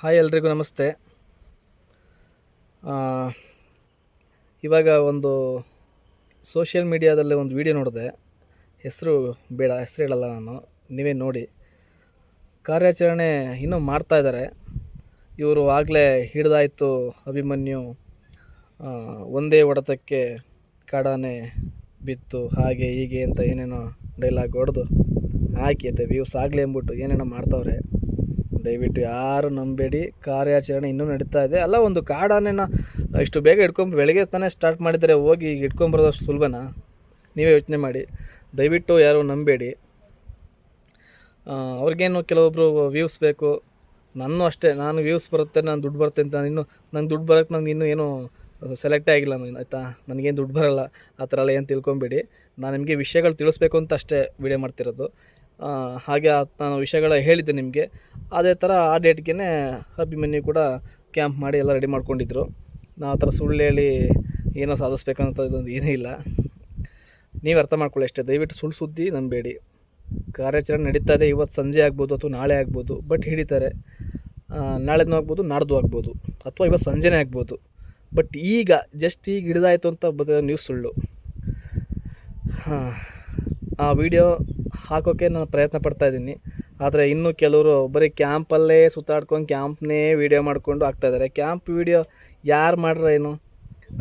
Hi ಎಲ್ರಿಗೂ ನಮಸ್ತೆ. ಇವಾಗ ಒಂದು ಸೋಷಿಯಲ್ ಮೀಡಿಯಾದಲ್ಲಿ ಒಂದು ವಿಡಿಯೋ ನೋಡಿದೆ. ಹೆಸರು ಬೇಡ, ಹೆಸರು ಹೇಳಲ್ಲ ನಾನು, ನೀವೇ ನೋಡಿ. ಕಾರ್ಯಾಚರಣೆ ಇನ್ನೂ ಮಾಡ್ತಾ ಇದ್ದಾರೆ. ಇವರು ಆಗಲೇ ಹಿಡಿದಾಯಿತು ಅಭಿಮನ್ಯು. ಒಂದೇ ಹೊಡೆತಕ್ಕೆ ಕಾಡಾನೆ ಬಿತ್ತು, ಹಾಗೆ ಹೀಗೆ ಅಂತ ಏನೇನೋ ಡೈಲಾಗ್ ಹೊಡೆದು ಹಾಕಿ ವ್ಯೂಸ್ ಆಗಲಿ ಅಂದ್ಬಿಟ್ಟು ಏನೇನೋ ಮಾಡ್ತಾವ್ರೆ. ದಯವಿಟ್ಟು ಯಾರು ನಂಬೇಡಿ. ಕಾರ್ಯಾಚರಣೆ ಇನ್ನೂ ನಡೀತಾ ಇದೆ. ಅಲ್ಲ, ಒಂದು ಕಾಡಾನೆನ ಇಷ್ಟು ಬೇಗ ಹಿಡ್ಕೊಂಡ್ ಬೆಳಗ್ಗೆ ತಾನೇ ಸ್ಟಾರ್ಟ್ ಮಾಡಿದರೆ ಹೋಗಿ ಈಗ ಹಿಡ್ಕೊಂಬರೋದಷ್ಟು ಸುಲಭನಾ? ನೀವೇ ಯೋಚನೆ ಮಾಡಿ. ದಯವಿಟ್ಟು ಯಾರು ನಂಬೇಡಿ. ಅವ್ರಿಗೇನು ಕೆಲವೊಬ್ಬರು ವ್ಯೂಸ್ ಬೇಕು? ನಾನು ಅಷ್ಟೇ. ನಾನು ವ್ಯೂಸ್ ಬರುತ್ತೆ, ನಾನು ದುಡ್ಡು ಬರುತ್ತೆ ಅಂತ ಇನ್ನು, ನಂಗೆ ದುಡ್ಡು ಬರೋಕ್ಕೆ ನಂಗೆ ಇನ್ನೂ ಏನು ಸೆಲೆಕ್ಟೇ ಆಗಿಲ್ಲ ನಾನು, ಆಯಿತಾ? ನನಗೇನು ದುಡ್ಡು ಬರೋಲ್ಲ. ಆ ಥರ ಎಲ್ಲ ಏನು ತಿಳ್ಕೊಂಬೇಡಿ. ನಾನು ನಿಮಗೆ ವಿಷಯಗಳು ತಿಳಿಸ್ಬೇಕು ಅಂತ ಅಷ್ಟೇ ವಿಡಿಯೋ ಮಾಡ್ತಿರೋದು. ಹಾಗೆ ನಾನು ವಿಷಯಗಳ ಹೇಳಿದ್ದೆ ನಿಮಗೆ. ಅದೇ ಥರ ಆ ಡೇಟ್ಗೆ ಅಭಿಮನ್ಯು ಕೂಡ ಕ್ಯಾಂಪ್ ಮಾಡಿ ಎಲ್ಲ ರೆಡಿ ಮಾಡ್ಕೊಂಡಿದ್ರು. ನಾವು ಆ ಥರ ಸುಳ್ಳು ಹೇಳಿ ಏನೋ ಸಾಧಿಸ್ಬೇಕಂತ ಇದೊಂದು ಏನೂ ಇಲ್ಲ. ನೀವು ಅರ್ಥ ಮಾಡ್ಕೊಳ್ಳಿ ಅಷ್ಟೇ. ದಯವಿಟ್ಟು ಸುಳ್ಳು ಸುದ್ದಿ ನಂಬೇಡಿ. ಕಾರ್ಯಾಚರಣೆ ನಡೀತಾ ಇದೆ. ಇವತ್ತು ಸಂಜೆ ಆಗ್ಬೋದು ಅಥವಾ ನಾಳೆ ಆಗ್ಬೋದು. ಬಟ್ ಹಿಡಿತಾರೆ. ನಾಳೆನೂ ಆಗ್ಬೋದು, ನಾಡ್ದು ಆಗ್ಬೋದು. ಅಥವಾ ಇವತ್ತು ಸಂಜೆನೇ ಆಗ್ಬೋದು. ಬಟ್ ಈಗ ಜಸ್ಟ್ ಈಗ ಹಿಡಿದಾಯಿತು ಅಂತ ಬದ ನ್ಯೂಸ್ ಸುಳ್ಳು. ಹಾಂ, ಆ ವಿಡಿಯೋ ಹಾಕೋಕ್ಕೆ ನಾನು ಪ್ರಯತ್ನ ಪಡ್ತಾ ಇದ್ದೀನಿ. ಆದರೆ ಇನ್ನೂ ಕೆಲವರು ಬರೀ ಕ್ಯಾಂಪಲ್ಲೇ ಸುತ್ತಾಡ್ಕೊಂಡು ಕ್ಯಾಂಪ್ನೇ ವೀಡಿಯೋ ಮಾಡಿಕೊಂಡು ಹಾಕ್ತಾಯಿದ್ದಾರೆ ಕ್ಯಾಂಪ್ ವೀಡಿಯೋ ಯಾರು ಮಾಡ್ರೆ ಏನು?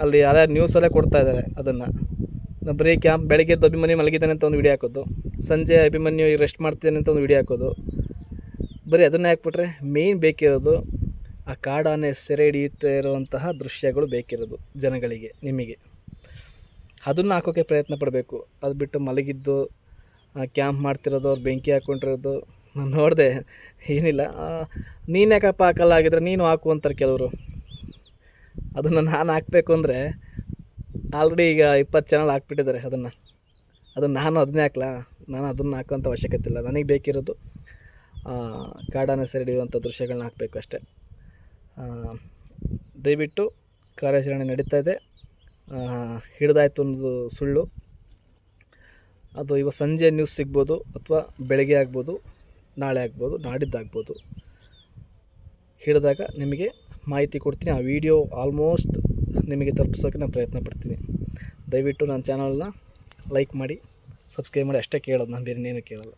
ಅಲ್ಲಿ ಯಾರ್ಯಾರು ನ್ಯೂಸಲ್ಲೇ ಕೊಡ್ತಾ ಇದ್ದಾರೆ ಅದನ್ನು. ಬರೀ ಕ್ಯಾಂಪ್ ಬೆಳಗ್ಗೆ ಅಭಿಮನ್ಯು ಮಲಗಿದ್ದಾನೆ ಅಂತ ಒಂದು ವಿಡಿಯೋ ಹಾಕೋದು. ಸಂಜೆ ಅಭಿಮನ್ಯು ಈಗ ರೆಸ್ಟ್ ಮಾಡ್ತಿದ್ದಾನೆ ಅಂತ ಒಂದು ವಿಡಿಯೋ ಹಾಕೋದು. ಬರೀ ಅದನ್ನೇ ಹಾಕ್ಬಿಟ್ರೆ ಮೇಯ್ನ್ ಬೇಕಿರೋದು ಆ ಕಾಡಾನೆ ಸೆರೆ ಹಿಡಿಯುತ್ತಾ ಇರುವಂತಹ ದೃಶ್ಯಗಳು ಬೇಕಿರೋದು ಜನಗಳಿಗೆ, ನಿಮಗೆ. ಅದನ್ನು ಹಾಕೋಕ್ಕೆ ಪ್ರಯತ್ನ ಪಡಬೇಕು. ಅದು ಬಿಟ್ಟು ಮಲಗಿದ್ದು ಕ್ಯಾಂಪ್ ಮಾಡ್ತಿರೋದು ಅವ್ರು ಬೆಂಕಿ ಹಾಕ್ಕೊಂಡಿರೋದು ನಾನು ನೋಡಿದೆ ಏನಿಲ್ಲ. ನೀನು ಯಾಕಪ್ಪ ಹಾಕಲ್ಲ? ಆಗಿದ್ರೆ ನೀನು ಹಾಕು ಅಂತಾರೆ ಕೆಲವರು. ಅದನ್ನು ನಾನು ಹಾಕಬೇಕು ಅಂದರೆ ಆಲ್ರೆಡಿ ಈಗ ಇಪ್ಪತ್ತು ಚಾನಲ್ ಹಾಕ್ಬಿಟ್ಟಿದ್ದಾರೆ ಅದನ್ನು. ಅದನ್ನು ನಾನು ಅದನ್ನೇ ಹಾಕ್ಲಾ? ನಾನು ಅದನ್ನು ಹಾಕೋಂಥ ಅವಶ್ಯಕತೆ ಇಲ್ಲ. ನನಗೆ ಬೇಕಿರೋದು ಆ, ಸೆರೆಡಿಯುವಂಥ ದೃಶ್ಯಗಳನ್ನ ಹಾಕಬೇಕು ಅಷ್ಟೇ. ದಯವಿಟ್ಟು ಕಾರ್ಯಾಚರಣೆ ನಡೀತಾ ಇದೆ. ಹಿಡಿದಾಯ್ತು ಅನ್ನೋದು ಸುಳ್ಳು. ಅದು ಇವತ್ತು ಸಂಜೆ ನ್ಯೂಸ್ ಸಿಗ್ಬೋದು ಅಥವಾ ಬೆಳಗ್ಗೆ ಆಗ್ಬೋದು, ನಾಳೆ ಆಗ್ಬೋದು, ನಾಡಿದ್ದಾಗ್ಬೋದು. ಹೇಳಿದಾಗ ನಿಮಗೆ ಮಾಹಿತಿ ಕೊಡ್ತೀನಿ. ಆ ವಿಡಿಯೋ ಆಲ್ಮೋಸ್ಟ್ ನಿಮಗೆ ತಲುಪಿಸೋಕೆ ನಾನು ಪ್ರಯತ್ನ ಪಡ್ತೀನಿ. ದಯವಿಟ್ಟು ನನ್ನ ಚಾನಲ್ನ ಲೈಕ್ ಮಾಡಿ ಸಬ್ಸ್ಕ್ರೈಬ್ ಮಾಡಿ. ಅಷ್ಟೇ ಕೇಳೋದು ನಾನು ಬೇರೆ ಏನು ಕೇಳಲ್ಲ.